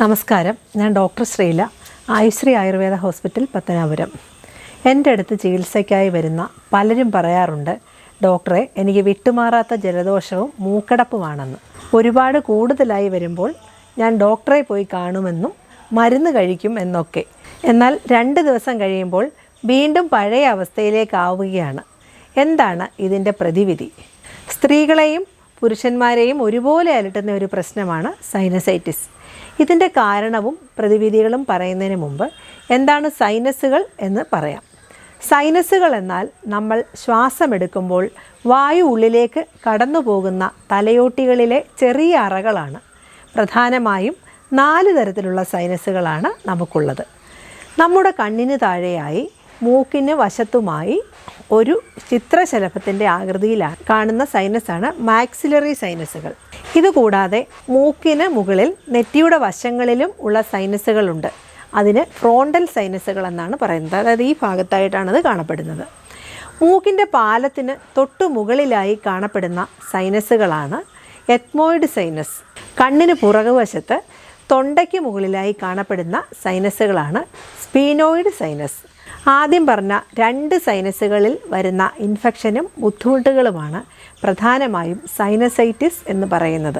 നമസ്കാരം. ഞാൻ doctor Sreela Ayushree Ayurveda hospital Pathanapuram. എന്റെ അടുത്ത് ചികിത്സയ്ക്കായി വരുന്ന പലരും പറയാറുണ്ട് ഡോക്ടറെ എനിക്ക് വിട്ടുമാറാത്ത ജലദോഷവും മൂക്കടപ്പുമാണെന്ന്. ഒരുപാട് കൂടുതലായി വരുമ്പോൾ ഞാൻ ഡോക്ടറെ പോയി കാണുമെന്നും മരുന്ന് കഴിക്കും എന്നൊക്കെ. എന്നാൽ രണ്ട് ദിവസം കഴിയുമ്പോൾ വീണ്ടും പഴയ അവസ്ഥയിലേക്കാവുകയാണ്. എന്താണ് ഇതിന്റെ പ്രതിവിധി? സ്ത്രീകളെയും പുരുഷന്മാരെയും ഒരുപോലെ അലട്ടുന്ന ഒരു പ്രശ്നമാണ് സൈനസൈറ്റിസ്. ഇതിന്റെ കാരണവും പ്രതിവിധികളും പറയുന്നതിന് മുമ്പ് എന്താണ് സൈനസുകൾ എന്ന് പറയാം. സൈനസുകൾ എന്നാൽ നമ്മൾ ശ്വാസമെടുക്കുമ്പോൾ വായു ഉള്ളിലേക്ക് കടന്നു പോകുന്ന തലയോട്ടികളിലെ ചെറിയ അറകളാണ്. പ്രധാനമായും നാല് തരത്തിലുള്ള സൈനസുകളാണ് നമുക്കുള്ളത്. നമ്മുടെ കണ്ണിന് താഴെയായി മൂക്കിന് വശത്തുമായി ഒരു ചിത്രശലഭത്തിന്റെ ആകൃതിയിലാണ് കാണുന്ന സൈനസാണ് മാക്സിലറി സൈനസുകൾ ഇതുകൂടാതെ മൂക്കിന് മുകളിൽ നെറ്റിയുടെ വശങ്ങളിലും ഉള്ള സൈനസുകളുണ്ട് അതിന് ഫ്രോണ്ടൽ സൈനസുകൾ എന്നാണ് പറയുന്നത്. അതായത് ഈ ഭാഗത്തായിട്ടാണ് അത് കാണപ്പെടുന്നത്. മൂക്കിന്റെ പാലത്തിന് തൊട്ടു മുകളിലായി കാണപ്പെടുന്ന സൈനസുകളാണ് എത്മോയിഡ് സൈനസ് കണ്ണിന് പുറകുവശത്ത് തൊണ്ടയ്ക്ക് മുകളിലായി കാണപ്പെടുന്ന സൈനസുകളാണ് സ്പീനോയിഡ് സൈനസ് ആദ്യം പറഞ്ഞ രണ്ട് സൈനസുകളിൽ വരുന്ന ഇൻഫെക്ഷനും ബുദ്ധിമുട്ടുകളുമാണ് പ്രധാനമായും സൈനസൈറ്റിസ് എന്ന് പറയുന്നത്.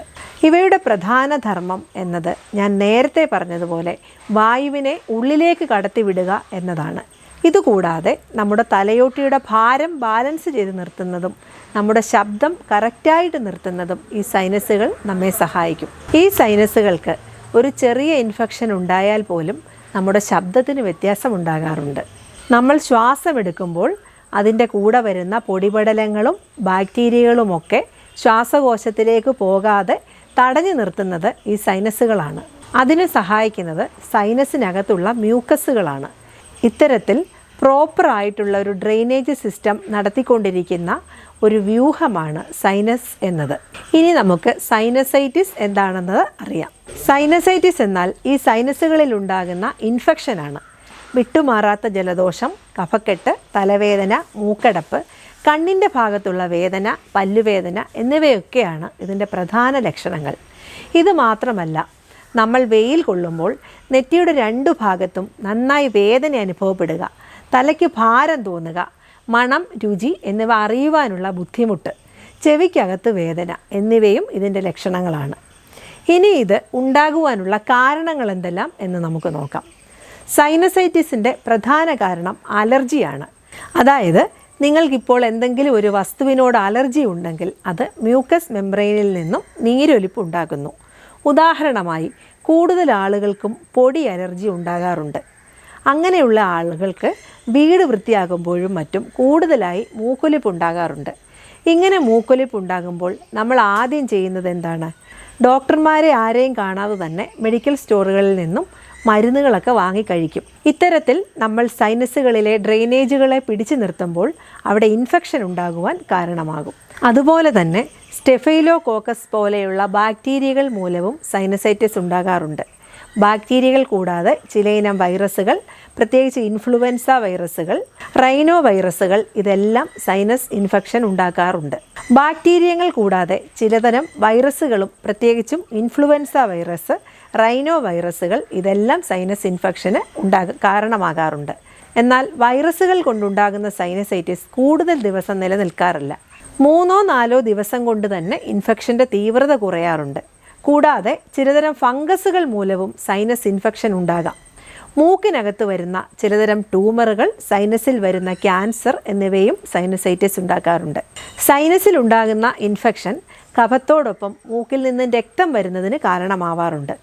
ഇവയുടെ പ്രധാന ധർമ്മം എന്നത് ഞാൻ നേരത്തെ പറഞ്ഞതുപോലെ വായുവിനെ ഉള്ളിലേക്ക് കടത്തിവിടുക എന്നതാണ്. ഇതുകൂടാതെ നമ്മുടെ തലയോട്ടിയുടെ ഭാരം ബാലൻസ് ചെയ്ത് നിർത്തുന്നതും നമ്മുടെ ശബ്ദം കറക്റ്റായിട്ട് നിർത്തുന്നതും ഈ സൈനസുകൾ നമ്മെ സഹായിക്കും. ഈ സൈനസുകൾക്ക് ഒരു ചെറിയ ഇൻഫെക്ഷൻ ഉണ്ടായാൽ പോലും നമ്മുടെ ശബ്ദത്തിന് വ്യത്യാസം ഉണ്ടാകാറുണ്ട്. നമ്മൾ ശ്വാസമെടുക്കുമ്പോൾ അതിന്റെ കൂടെ വരുന്ന പൊടിപടലങ്ങളും ബാക്ടീരിയകളുമൊക്കെ ശ്വാസകോശത്തിലേക്ക് പോകാതെ തടഞ്ഞു നിർത്തുന്നത് ഈ സൈനസുകളാണ്. അതിന് സഹായിക്കുന്നത് സൈനസിനകത്തുള്ള മ്യൂക്കസുകളാണ്. ഇത്തരത്തിൽ പ്രോപ്പറായിട്ടുള്ള ഒരു ഡ്രെയിനേജ് സിസ്റ്റം നടത്തിക്കൊണ്ടിരിക്കുന്ന ഒരു വ്യൂഹമാണ് സൈനസ് എന്നത്. ഇനി നമുക്ക് സൈനസൈറ്റിസ് എന്താണെന്നത് അറിയാം. സൈനസൈറ്റിസ് എന്നാൽ ഈ സൈനസുകളിൽ ഉണ്ടാകുന്ന ഇൻഫെക്ഷനാണ്. വിട്ടുമാറാത്ത ജലദോഷം കഫക്കെട്ട് തലവേദന മൂക്കടപ്പ് കണ്ണിന്റെ ഭാഗത്തുള്ള വേദന പല്ലുവേദന എന്നിവയൊക്കെയാണ് ഇതിന്റെ പ്രധാന ലക്ഷണങ്ങൾ. ഇത് മാത്രമല്ല നമ്മൾ വെയിൽ കൊള്ളുമ്പോൾ നെറ്റിയുടെ രണ്ടു ഭാഗത്തും നന്നായി വേദന അനുഭവപ്പെടുക തലയ്ക്ക് ഭാരം തോന്നുക മണം രുചി എന്നിവ അറിയുവാനുള്ള ബുദ്ധിമുട്ട് ചെവിക്കകത്ത് വേദന എന്നിവയും ഇതിന്റെ ലക്ഷണങ്ങളാണ്. ഇനി ഇത് ഉണ്ടാകുവാനുള്ള കാരണങ്ങൾ എന്തെല്ലാം എന്ന് നമുക്ക് നോക്കാം. സൈനസൈറ്റിസിന്റെ പ്രധാന കാരണം അലർജിയാണ്. അതായത് നിങ്ങൾക്കിപ്പോൾ എന്തെങ്കിലും ഒരു വസ്തുവിനോട് അലർജി ഉണ്ടെങ്കിൽ അത് മ്യൂക്കസ് മെംബ്രെയിനിൽ നിന്നും നീരൊലിപ്പ് ഉണ്ടാകുന്നു. ഉദാഹരണമായി കൂടുതൽ ആളുകൾക്കും പൊടി അലർജി ഉണ്ടാകാറുണ്ട്. അങ്ങനെയുള്ള ആളുകൾക്ക് വീട് വൃത്തിയാകുമ്പോഴും മറ്റും കൂടുതലായി മൂക്കൊലിപ്പ് ഉണ്ടാകാറുണ്ട്. ഇങ്ങനെ മൂക്കൊലിപ്പ് ഉണ്ടാകുമ്പോൾ നമ്മൾ ആദ്യം ചെയ്യുന്നത് എന്താണ്? ഡോക്ടർമാരെ ആരെയും കാണാതെ തന്നെ മെഡിക്കൽ സ്റ്റോറുകളിൽ നിന്നും മരുന്നുകളൊക്കെ വാങ്ങിക്കഴിക്കും. ഇത്തരത്തിൽ നമ്മൾ സൈനസുകളിലെ ഡ്രെയിനേജുകളെ പിടിച്ചു നിർത്തുമ്പോൾ അവിടെ ഇൻഫെക്ഷൻ ഉണ്ടാകുവാൻ കാരണമാകും. അതുപോലെ തന്നെ സ്റ്റെഫൈലോ കോക്കസ് പോലെയുള്ള ബാക്ടീരിയകൾ മൂലവും സൈനസൈറ്റിസ് ഉണ്ടാകാറുണ്ട്. ബാക്ടീരിയകൾ കൂടാതെ ചിലയിനം വൈറസുകൾ പ്രത്യേകിച്ച് ഇൻഫ്ലുവൻസ വൈറസുകൾ റൈനോ വൈറസുകൾ ഇതെല്ലാം സൈനസ് ഇൻഫെക്ഷൻ ഉണ്ടാക്കാറുണ്ട്. ബാക്ടീരിയങ്ങൾ കൂടാതെ ചിലതരം വൈറസുകളും പ്രത്യേകിച്ചും ഇൻഫ്ലുവൻസ വൈറസ് റൈനോ വൈറസുകൾ ഇതെല്ലാം സൈനസ് ഇൻഫെക്ഷന് ഉണ്ടാക കാരണമാകാറുണ്ട്. എന്നാൽ വൈറസുകൾ കൊണ്ടുണ്ടാകുന്ന സൈനസൈറ്റിസ് കൂടുതൽ ദിവസം നിലനിൽക്കാറില്ല. മൂന്നോ നാലോ ദിവസം കൊണ്ട് തന്നെ ഇൻഫെക്ഷന്റെ തീവ്രത കുറയാറുണ്ട്. കൂടാതെ ചിലതരം ഫംഗസുകൾ മൂലവും സൈനസ് ഇൻഫെക്ഷൻ ഉണ്ടാകാം. മൂക്കിനകത്ത് വരുന്ന ചിലതരം ട്യൂമറുകൾ സൈനസിൽ വരുന്ന ക്യാൻസർ എന്നിവയും സൈനസൈറ്റിസ് ഉണ്ടാക്കാറുണ്ട്. സൈനസിൽ ഉണ്ടാകുന്ന ഇൻഫെക്ഷൻ കഫത്തോടൊപ്പം മൂക്കിൽ നിന്ന് രക്തം വരുന്നതിന് കാരണമാവാറുണ്ട്.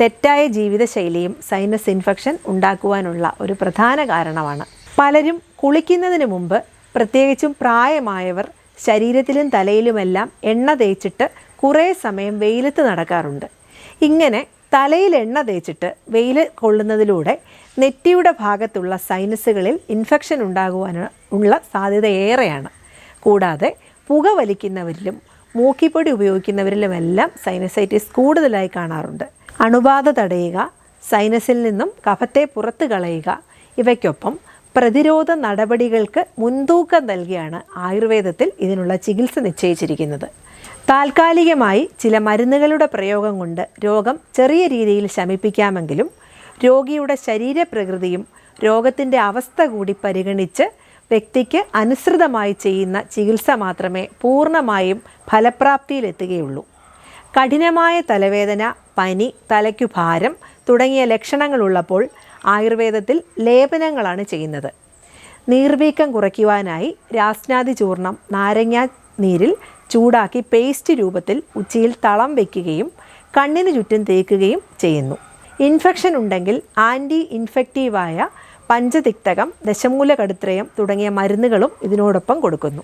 തെറ്റായ ജീവിതശൈലിയും സൈനസ് ഇൻഫെക്ഷൻ ഉണ്ടാക്കുവാനുള്ള ഒരു പ്രധാന കാരണമാണ്. പലരും കുളിക്കുന്നതിന് മുമ്പ് പ്രത്യേകിച്ചും പ്രായമായവർ ശരീരത്തിലും തലയിലുമെല്ലാം എണ്ണ തേച്ചിട്ട് കുറേ സമയം വെയിലത്ത് നടക്കാറുണ്ട്. ഇങ്ങനെ തലയിൽ എണ്ണ തേച്ചിട്ട് വെയിൽ കൊള്ളുന്നതിലൂടെ നെറ്റിയുടെ ഭാഗത്തുള്ള സൈനസുകളിൽ ഇൻഫെക്ഷൻ ഉണ്ടാകുവാൻ ഉള്ള സാധ്യത ഏറെയാണ്. കൂടാതെ പുക വലിക്കുന്നവരിലും മൂക്കിപ്പൊടി ഉപയോഗിക്കുന്നവരിലുമെല്ലാം സൈനസൈറ്റിസ് കൂടുതലായി കാണാറുണ്ട്. അണുബാധ തടയുക സൈനസിൽ നിന്നും കഫത്തെ പുറത്തു കളയുക ഇവയ്ക്കൊപ്പം പ്രതിരോധ നടപടികൾക്ക് മുൻതൂക്കം നൽകിയാണ് ആയുർവേദത്തിൽ ഇതിനുള്ള ചികിത്സ നിശ്ചയിച്ചിരിക്കുന്നത്. താൽക്കാലികമായി ചില മരുന്നുകളുടെ പ്രയോഗം കൊണ്ട് രോഗം ചെറിയ രീതിയിൽ ശമിപ്പിക്കാമെങ്കിലും രോഗിയുടെ ശരീരപ്രകൃതിയും രോഗത്തിന്റെ അവസ്ഥ കൂടി പരിഗണിച്ച് വ്യക്തിക്ക് അനുസൃതമായി ചെയ്യുന്ന ചികിത്സ മാത്രമേ പൂർണമായും ഫലപ്രാപ്തിയിലെത്തുകയുള്ളൂ. കഠിനമായ തലവേദന പനി തലയ്ക്കു ഭാരം തുടങ്ങിയ ലക്ഷണങ്ങളുള്ളപ്പോൾ ആയുർവേദത്തിൽ ലേപനങ്ങളാണ് ചെയ്യുന്നത്. നീർവീക്കം കുറയ്ക്കുവാനായി രാസ്നാദി ചൂർണം നാരങ്ങ നീരിൽ ചൂടാക്കി പേസ്റ്റ് രൂപത്തിൽ ഉച്ചയിൽ തളം വയ്ക്കുകയും കണ്ണിന് ചുറ്റും തേക്കുകയും ചെയ്യുന്നു. ഇൻഫെക്ഷൻ ഉണ്ടെങ്കിൽ ആന്റി ഇൻഫെക്റ്റീവായ പഞ്ചതിക്തകം ദശമൂല കടുത്രയം തുടങ്ങിയ മരുന്നുകളും ഇതിനോടൊപ്പം കൊടുക്കുന്നു.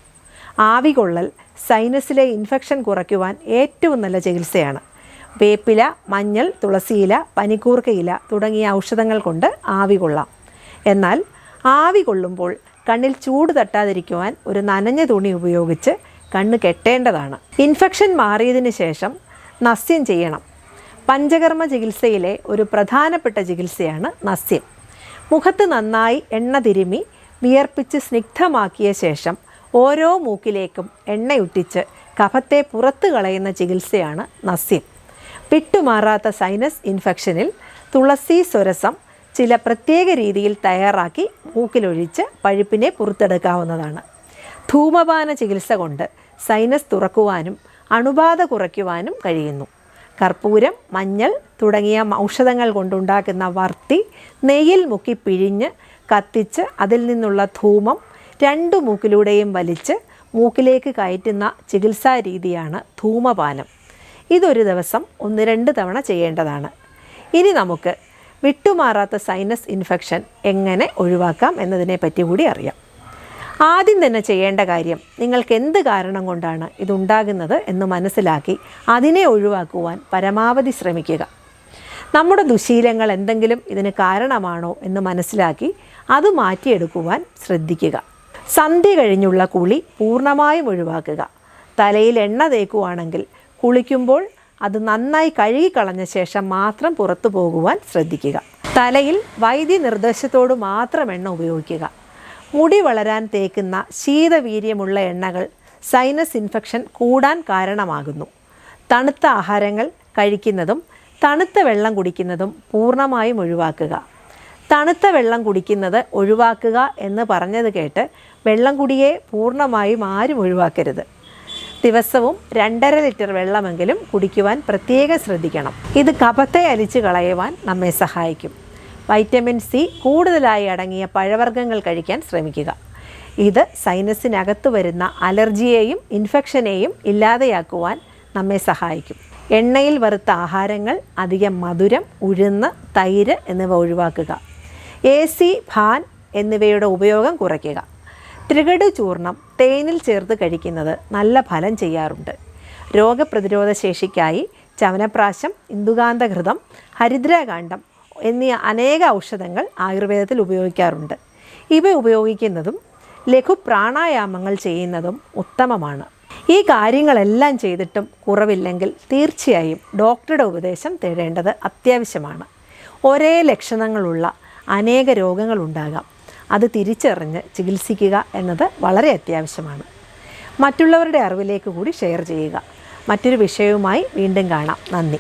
ആവി കൊള്ളൽ സൈനസിലെ ഇൻഫെക്ഷൻ കുറയ്ക്കുവാൻ ഏറ്റവും നല്ല ചികിത്സയാണ്. വേപ്പില മഞ്ഞൾ തുളസിയില പനിക്കൂർക്കയില തുടങ്ങിയ ഔഷധങ്ങൾ കൊണ്ട് ആവി കൊള്ളാം. എന്നാൽ ആവി കൊള്ളുമ്പോൾ കണ്ണിൽ ചൂട് തട്ടാതിരിക്കുവാൻ ഒരു നനഞ്ഞ തുണി ഉപയോഗിച്ച് കണ്ണ് കെട്ടേണ്ടതാണ്. ഇൻഫെക്ഷൻ മാറിയതിന് ശേഷം നസ്യം ചെയ്യണം. പഞ്ചകർമ്മ ചികിത്സയിലെ ഒരു പ്രധാനപ്പെട്ട ചികിത്സയാണ് നസ്യം. മുഖത്ത് നന്നായി എണ്ണ തിരുമി വിയർപ്പിച്ച് സ്നിഗ്ധമാക്കിയ ശേഷം ഓരോ മൂക്കിലേക്കും എണ്ണയുറ്റിച്ച് കഫത്തെ പുറത്തു കളയുന്ന ചികിത്സയാണ് നസ്യം. വിട്ടുമാറാത്ത സൈനസ് ഇൻഫെക്ഷനിൽ തുളസി സ്വരസം ചില പ്രത്യേക രീതിയിൽ തയ്യാറാക്കി മൂക്കിലൊഴിച്ച് പഴുപ്പിനെ പുറത്തെടുക്കാവുന്നതാണ്. ധൂമപാന ചികിത്സ കൊണ്ട് സൈനസ് തുറക്കുവാനും അണുബാധ കുറയ്ക്കുവാനും കഴിയുന്നു. കർപ്പൂരം മഞ്ഞൾ തുടങ്ങിയ ഔഷധങ്ങൾ കൊണ്ടുണ്ടാക്കുന്ന വർത്തി നെയ്യിൽ മുക്കി പിഴിഞ്ഞ് കത്തിച്ച് അതിൽ നിന്നുള്ള ധൂമം രണ്ടു മൂക്കിലൂടെയും വലിച്ച് മൂക്കിലേക്ക് കയറ്റുന്ന ചികിത്സാ രീതിയാണ് ധൂമപാനം. ഇതൊരു ദിവസം ഒന്ന് രണ്ട് തവണ ചെയ്യേണ്ടതാണ്. ഇനി നമുക്ക് വിട്ടുമാറാത്ത സൈനസ് ഇൻഫെക്ഷൻ എങ്ങനെ ഒഴിവാക്കാം എന്നതിനെ പറ്റി കൂടി അറിയാം. ആദ്യം തന്നെ ചെയ്യേണ്ട കാര്യം നിങ്ങൾക്ക് എന്ത് കാരണം കൊണ്ടാണ് ഇതുണ്ടാകുന്നത് എന്ന് മനസ്സിലാക്കി അതിനെ ഒഴിവാക്കുവാൻ പരമാവധി ശ്രമിക്കുക. നമ്മുടെ ദുശീലങ്ങൾ എന്തെങ്കിലും ഇതിന് കാരണമാണോ എന്ന് മനസ്സിലാക്കി അത് മാറ്റിയെടുക്കുവാൻ ശ്രദ്ധിക്കുക. സന്ധ്യ കഴിഞ്ഞുള്ള കുളി പൂർണമായും ഒഴിവാക്കുക. തലയിൽ എണ്ണ തേക്കുവാണെങ്കിൽ കുളിക്കുമ്പോൾ അത് നന്നായി കഴുകിക്കളഞ്ഞ ശേഷം മാത്രം പുറത്തു പോകുവാൻ ശ്രദ്ധിക്കുക. തലയിൽ വൈദ്യ നിർദ്ദേശത്തോട് മാത്രം എണ്ണ ഉപയോഗിക്കുക. മുടി വളരാൻ തേക്കുന്ന ശീതവീര്യമുള്ള എണ്ണകൾ സൈനസ് ഇൻഫെക്ഷൻ കൂടാൻ കാരണമാകുന്നു. തണുത്ത ആഹാരങ്ങൾ കഴിക്കുന്നതും തണുത്ത വെള്ളം കുടിക്കുന്നതും പൂർണമായും ഒഴിവാക്കുക. തണുത്ത വെള്ളം കുടിക്കുന്നത് ഒഴിവാക്കുക എന്ന് പറഞ്ഞത് കേട്ട് വെള്ളം കുടിയെ പൂർണമായും ആരും ഒഴിവാക്കരുത്. ദിവസവും രണ്ടര ലിറ്റർ വെള്ളമെങ്കിലും കുടിക്കുവാൻ പ്രത്യേകം ശ്രദ്ധിക്കണം. ഇത് കഫത്തെ അലിച്ചു കളയുവാൻ നമ്മെ സഹായിക്കും. വൈറ്റമിൻ സി കൂടുതലായി അടങ്ങിയ പഴവർഗങ്ങൾ കഴിക്കാൻ ശ്രമിക്കുക. ഇത് സൈനസിനകത്ത് വരുന്ന അലർജിയെയും ഇൻഫെക്ഷനെയും ഇല്ലാതെയാക്കുവാൻ നമ്മെ സഹായിക്കും. എണ്ണയിൽ വറുത്ത ആഹാരങ്ങൾ അധികം മധുരം ഉഴുന്ന് തൈര് എന്നിവ ഒഴിവാക്കുക. എ സി ഭാൻ എന്നിവയുടെ ഉപയോഗം കുറയ്ക്കുക. ത്രികടു ചൂർണം തേനിൽ ചേർത്ത് കഴിക്കുന്നത് നല്ല ഫലം ചെയ്യാറുണ്ട്. രോഗപ്രതിരോധ ശേഷിക്കായി ചവനപ്രാശം ഇന്ദുകാന്തഘൃതം ഹരിദ്രാകാന്ഡം എന്നീ അനേക ഔഷധങ്ങൾ ആയുർവേദത്തിൽ ഉപയോഗിക്കാറുണ്ട്. ഇവ ഉപയോഗിക്കുന്നതും ലഘു പ്രാണായാമങ്ങൾ ചെയ്യുന്നതും ഉത്തമമാണ്. ഈ കാര്യങ്ങളെല്ലാം ചെയ്തിട്ടും കുറവില്ലെങ്കിൽ തീർച്ചയായും ഡോക്ടറുടെ ഉപദേശം തേടേണ്ടത് അത്യാവശ്യമാണ്. ഒരേ ലക്ഷണങ്ങളുള്ള അനേക രോഗങ്ങളുണ്ടാകാം. അത് തിരിച്ചറിഞ്ഞ് ചികിത്സിക്കുക എന്നത് വളരെ അത്യാവശ്യമാണ്. മറ്റുള്ളവരുടെ അറിവിലേക്ക് കൂടി ഷെയർ ചെയ്യുക. മറ്റൊരു വിഷയവുമായി വീണ്ടും കാണാം. നന്ദി.